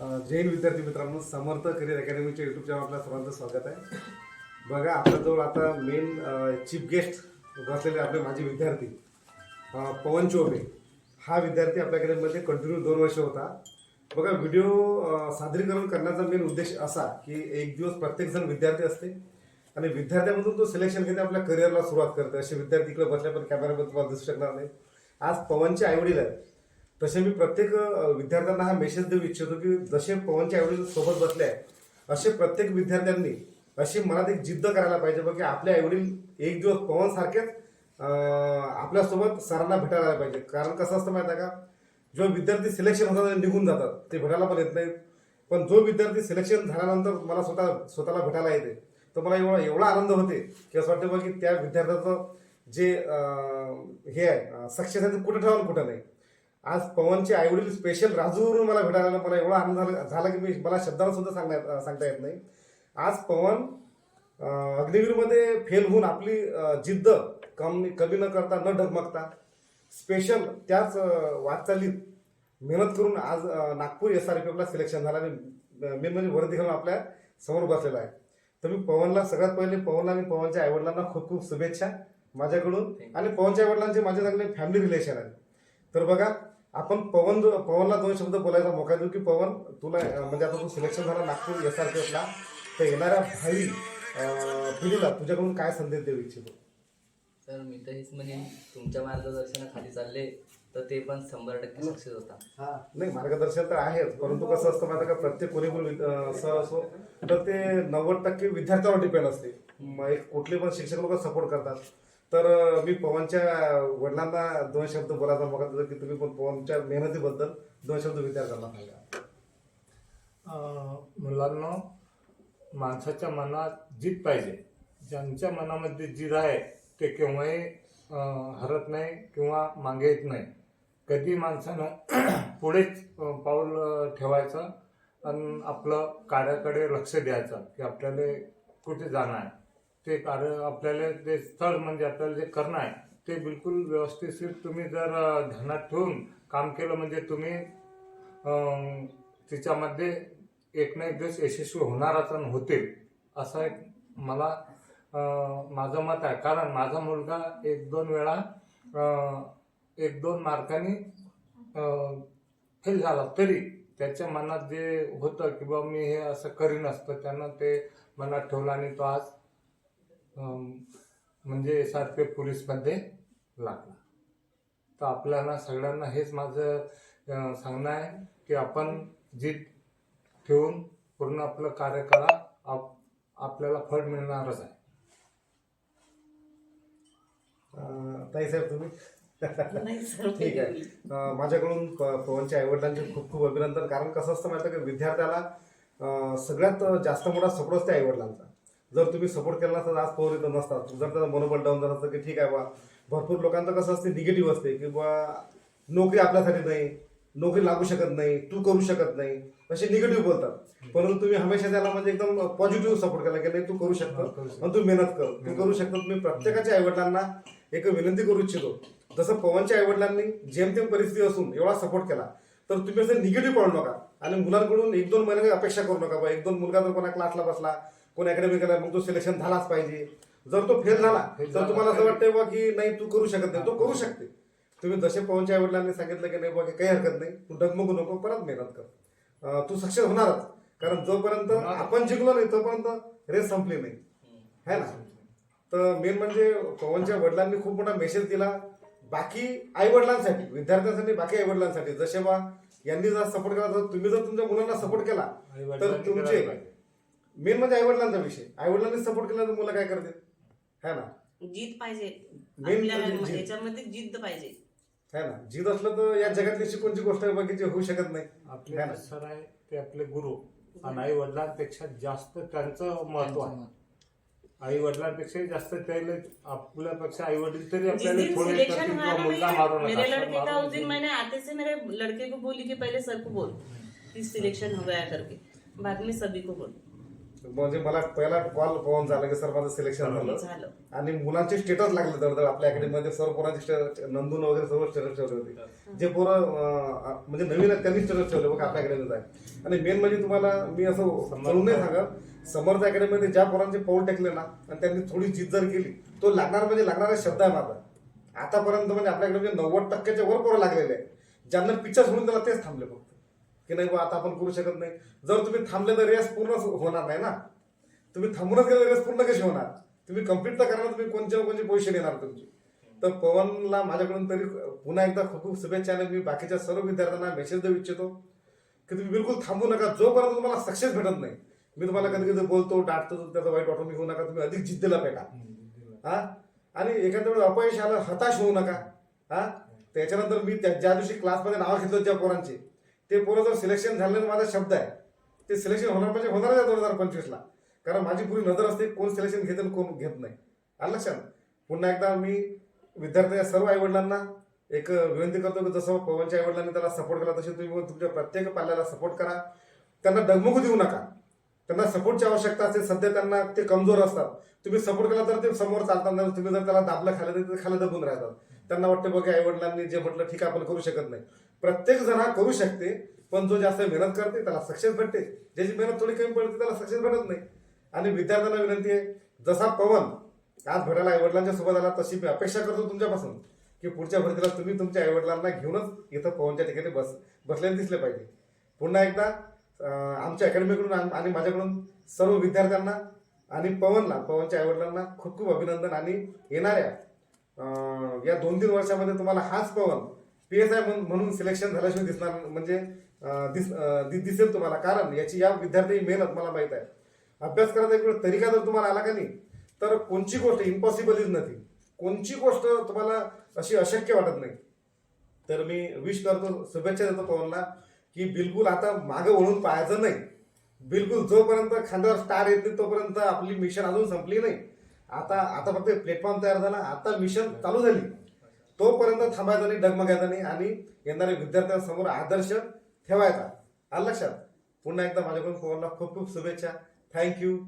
जैन विद्यार्थी मित्रांनो समर्थ करिअर अकॅडमीच्या युट्यूब चॅनल आपल्या सर्वांचं स्वागत आहे. बघा आपल्याजवळ आता मेन चीफ गेस्ट बसलेले आपले माझे विद्यार्थी पवन चोबे हा विद्यार्थी आपल्या अकॅडमीमध्ये कंटिन्यू दोन वर्ष होता. बघा व्हिडिओ सादरीकरण करण्याचा मेन उद्देश असा की एक दिवस प्रत्येकजण विद्यार्थी असते आणि विद्यार्थ्यामधून तो सिलेक्शन घेते आपल्या करिअरला सुरुवात करते. असे विद्यार्थी इकडे बसल्या पण कॅमेऱ्यामध्ये तुम्हाला दिसू शकणार नाही. आज पवनचे आईवडील आहेत. तसे मी प्रत्येक विद्यार्थ्यांना हा मेसेज देऊ इच्छितो की जसे पवनच्या आईवडील सोबत बसले आहेत असे प्रत्येक विद्यार्थ्यांनी अशी मनात एक जिद्द करायला पाहिजे बघ की आपले आईवडील एक दिवस पवन सारखेच आपल्यासोबत सरांना भेटायला पाहिजे. कारण कसं असतं माहिती आहे का? जो विद्यार्थी सिलेक्शन होतात निघून जातात. ते भेटायला पण येत नाहीत. पण जो विद्यार्थी सिलेक्शन झाल्यानंतर मला स्वतः स्वतःला भेटायला येते तर मला एवढा एवढा आनंद होते की असं वाटतं बघ की त्या विद्यार्थ्याचं जे हे आहे सक्सेस आहे ते कुठं ठेवा कुठं नाही. आज पवनचे आईवडील स्पेशल राजूवरून मला भेटायला. मला एवढा आनंद झाला झाला की मी मला शब्दाला सुद्धा सांगण्यात सांगता येत नाही. आज पवन अग्निवीरमध्ये फेल होऊन आपली जिद्द कमी कमी न करता न डगमगता स्पेशल त्याच वाटचालीत मेहनत करून आज नागपूर एस आर पी एफला सिलेक्शन झालं आणि मेन म्हणजे वर्दी घालून आपल्यासमोर बसलेला आहे. तर मी पवनला सगळ्यात पहिले पवनला आणि पवनच्या आईवडिलांना खूप खूप शुभेच्छा माझ्याकडून. आणि पवनच्या आईवडिलांचे माझे चांगले फॅमिली रिलेशन आहे तर बघा आपण पवन जो पवनला दोन शब्द बोलायचा मोका देऊ की पवन तुला म्हणजे आता तू सिलेक्शन झाला नागपूर एस आर पी एफला तर येणाऱ्या भावी पिढीला तुझ्याकडून काय संदेश देऊ इच्छितो? सर मी तर हेच म्हणेन तुमच्या मार्गदर्शनाखाली चालले तर ते पण शंभर टक्के सक्सेस होता हा. नाही मार्गदर्शन तर आहेच परंतु कसं असतं माहिती का प्रत्येक कोणी पण सर असो तर ते नव्वद टक्के विद्यार्थ्यावर डिपेंड असते. मग एक कुठले पण शिक्षक लोक सपोर्ट करतात. तर मी पवनच्या वडिलांना दोन शब्द बोलायचा मग की तुम्ही पण पवनच्या मेहनतीबद्दल दोन शब्द विचार करणार सांगा मुलांना माणसाच्या मनात जीत पाहिजे. ज्यांच्या मनामध्ये जीद आहे ते केव्हाही हरत नाही किंवा मागे येत नाही. कधी माणसानं पुढेच पाऊल ठेवायचं आणि आपलं कार्याकडे लक्ष द्यायचं की आपल्याला कुठे जाणं आहे. ते कार्य आपल्याला ते स्थळ म्हणजे आपल्याला जे करणं आहे ते बिलकुल व्यवस्थित तुम्ही जर ध्यानात ठेवून काम केलं म्हणजे तुम्ही तिच्यामध्ये एक ना एक दिवस यशस्वी होणारच आणि होतील असं एक मला माझं मत आहे. कारण माझा मुलगा एक दोन वेळा एक दोन मार्कांनी फेल झाला तरी त्याच्या मनात जे होतं की बा मी हे असं करीन असतं त्यानं ते मनात ठेवलं आणि तो आज म्हणजे एस आर पी पोलीसमध्ये लागला. तर आपल्याला सगळ्यांना हेच माझं सांगणं आहे की आपण जिद ठेवून पूर्ण आपलं कार्य करा आप आपल्याला फळ मिळणारच आहे. तुम्ही? नाही सर ठीक आहे. माझ्याकडून पवनच्या आईवडिलांचे खूप खूप अभिनंदन कारण कसं असतं माहिती आहे का विद्यार्थ्याला सगळ्यात जास्त मोठा सपोर्ट असते आईवडिलांचा. जर तुम्ही सपोर्ट केला नसता आज पवन इथं नसतात जर त्याचं मनोबल डाऊन झालं असतं की ठीक आहे बा. भरपूर लोकांचं कसं असते निगेटिव्ह असते की बा नोकरी आपल्यासाठी नाही नोकरी लागू शकत नाही तू करू शकत नाही असे निगेटिव्ह बोलतात. परंतु तुम्ही हमेशा त्याला म्हणजे एकदम पॉझिटिव्ह सपोर्ट केला की नाही तू करू शकतो. आणि तू मेहनत कर. तू करू शकतो. मी प्रत्येकाच्या आईवडिलांना एक विनंती करू इच्छितो. जसं पवनच्या आईवडिलांनी जेमतेम परिस्थिती असून एवढा सपोर्ट केला तर तुम्ही असं निगेटिव्ह पडू नका. आणि मुलांकडून एक दोन महिने अपेक्षा करू नका बा. एक दोन मुलगा जर कोणा क्लासला बसला कोणी अकॅडमी केला मग तो सिलेक्शन झालाच पाहिजे. जर तो फेल झाला तर तुम्हाला असं वाटतंय बा की नाही तू करू शकत नाही. तो करू शकते. तुम्ही जसे पवनच्या आईवडिलांनी सांगितलं की नाही बा की काही हरकत नाही तू डगमगू नको परत मेहनत कर. तू सक्सेस होणारच. कारण जोपर्यंत आपण जिंकलो नाही तोपर्यंत रेस संपली नाही. है ना? तर मेन म्हणजे पवनच्या वडिलांनी खूप मोठा मेसेज दिला. बाकी आई वडिलांसाठी विद्यार्थ्यांसाठी बाकी आई वडिलांसाठी जसे बा यांनी जर सपोर्ट केला तर तुम्ही जर तुमच्या मुलांना सपोर्ट केला तर तुमचे. मेन म्हणजे आई वडिलांचा विषय. आई वडिलांनी सपोर्ट केला तर मुलं काय करतील? है ना? जिद पाहिजे. Main आपल्याला म्हणजे. याच्यामध्ये जिद्द पाहिजे. है ना? जिद असलं तर या जगातली शिकवणची गोष्ट आहे बाकीची होऊ शकत नाही. आपले है ना? सर आहे ते आपले गुरु. आणि आई वडिलांपेक्षा जास्त त्यांचं महत्त्व आहे. आई वडिलांपेक्षा जास्त त्याला आपल्यापेक्षा आई वडील तरी जिस आपल्याला दिन थोडे सिलेक्शन करतील हुआ किंवा ना मुलगा मारू लड़के का मारून उस दिन देईल. मैंने आते से मेरे लड़के को बोली कि पहले सर को बोल। कि सिलेक्शन हो गया करके। बाद में सभी को बोल। म्हणजे मला पहिला कॉल पवन झाला की सर माझं सिलेक्शन झालं. झालं. आणि मुलांचे स्टेटस लागले दरदर आपल्या अकॅडमीमध्ये सर्व पोरांचे नंदून वगैरे सर्व स्टेटस ठेवले होते. जे पोरं म्हणजे नवीन आहेत त्यांनी स्टेटस ठेवले बघा आपल्या अकॅडमीत आहे. आणि मेन म्हणजे तुम्हाला मी असं करून नाही सांगत समर्थ अकॅडमीमध्ये ज्या पोरांचे पाऊल टेकले ना आणि त्यांनी थोडी जिद्द जर केली तो लागणार म्हणजे लागणारा शब्द आहे माझा. आतापर्यंत म्हणजे आपल्याकडे नव्वद टक्क्याच्या वर पोरं लागलेले आहे ज्यांना पिक्चर सोडून त्याला तेच थांबले फक्त. की नाही बा आता आपण करू शकत नाही. जर तुम्ही थांबले तर रेस पूर्ण होणार नाही ना. तुम्ही थांबूनच गेले रेस पूर्ण कशी होणार? तुम्ही कंप्लीट तर करणार तुम्ही कोणत्या कोणती पोझिशन येणार तुमची? तर पवनला माझ्याकडून तरी पुन्हा एकदा खूप खूप शुभेच्छा आणि मी बाकीच्या सर्व विद्यार्थ्यांना मेसेज देऊ इच्छितो की तुम्ही बिलकुल थांबू नका. जोपर्यंत तुम्हाला सक्सेस भेटत नाही मी तुम्हाला कधी कधी बोलतो डाटतो त्याचं वाईट वाटून घेऊ नका. तुम्ही अधिक जिद्दीला पेटा. हा? आणि एखाद्या वेळेस अपयश आलं हताश होऊ नका. हा? त्याच्यानंतर मी त्या- ज्या दिवशी क्लासमध्ये नाव घेतलं ज्या पोरांचे ते पोरं जर सिलेक्शन झालं माझा शब्द आहे. ते सिलेक्शन होणार म्हणजे होणार आहे दोन हजार पंचवीसला कारण माझी पुरी नजर असते कोण सिलेक्शन घेते आणि कोण घेत नाही. आलं लक्षात? पुन्हा एकदा मी विद्यार्थ्या सर्व आईवडिलांना एक विनंती करतो की जसं पवनच्या आईवडिलांनी त्याला सपोर्ट केला तसे तुम्ही तुमच्या प्रत्येक पाल्याला सपोर्ट करा. त्यांना डगमगू देऊ नका. त्यांना सपोर्टची आवश्यकता असते. सध्या त्यांना ते कमजोर असतात. तुम्ही सपोर्ट केला तर ते समोर चालतात तुम्ही जर त्याला दाबलं खाल्लं तर ते खाली दबून राहतात. त्यांना वाटतं बघा आई वडिलांनी जे म्हटलं ठीक आहे आपण करू शकत नाही. प्रत्येक जण हा करू शकते पण जो जास्त मेहनत करते त्याला सक्सेस भेटते. ज्याची मेहनत थोडी कमी पडते त्याला सक्सेस भेटत नाही. आणि विद्यार्थ्यांना विनंती आहे जसा पवन आज भेटायला आई वडिलांच्या सोबत आला तशी मी अपेक्षा करतो तुमच्यापासून की पुढच्या भरतीला तुम्ही तुमच्या आई वडिलांना घेऊनच इथं पवनच्या ठिकाणी बस बसलेले दिसले पाहिजे. पुन्हा एकदा आमच्या अकॅडमीकडून आणि माझ्याकडून सर्व विद्यार्थ्यांना आणि पवनला पवनच्या आईवडिलांना खूप खूप अभिनंदन. आणि येणाऱ्या या दोन तीन वर्षामध्ये तुम्हाला हाच पवन पी एस आय म्हणून सिलेक्शन झाल्याशिवाय दिसणार म्हणजे दिस दि- दिसेल तुम्हाला. कारण याची या विद्यार्थी मेहनत मला माहीत आहे. अभ्यास करायचा एक वेळ तरीका जर तुम्हाला आला का नाही तर कोणची गोष्ट इम्पॉसिबल इज नथी कोणची गोष्ट तुम्हाला अशी अशक्य वाटत नाही. तर मी विश करतो शुभेच्छा देतो पवनला की बिलकुल आता मागं वळून पाहायचं नाही. बिलकुल जोपर्यंत खांद्यावर स्टार येत नाही तोपर्यंत आपली मिशन अजून संपली नाही. आता आता फक्त प्लॅटफॉर्म तयार झाला. आता मिशन चालू झाली. तोपर्यंत थांबायचं नाही डगमगायचं नाही आणि येणाऱ्या विद्यार्थ्यांसमोर आदर्श ठेवायचा. आलं लक्षात? पुन्हा एकदा माझ्याकडून फोनला खूप खूप शुभेच्छा. थँक्यू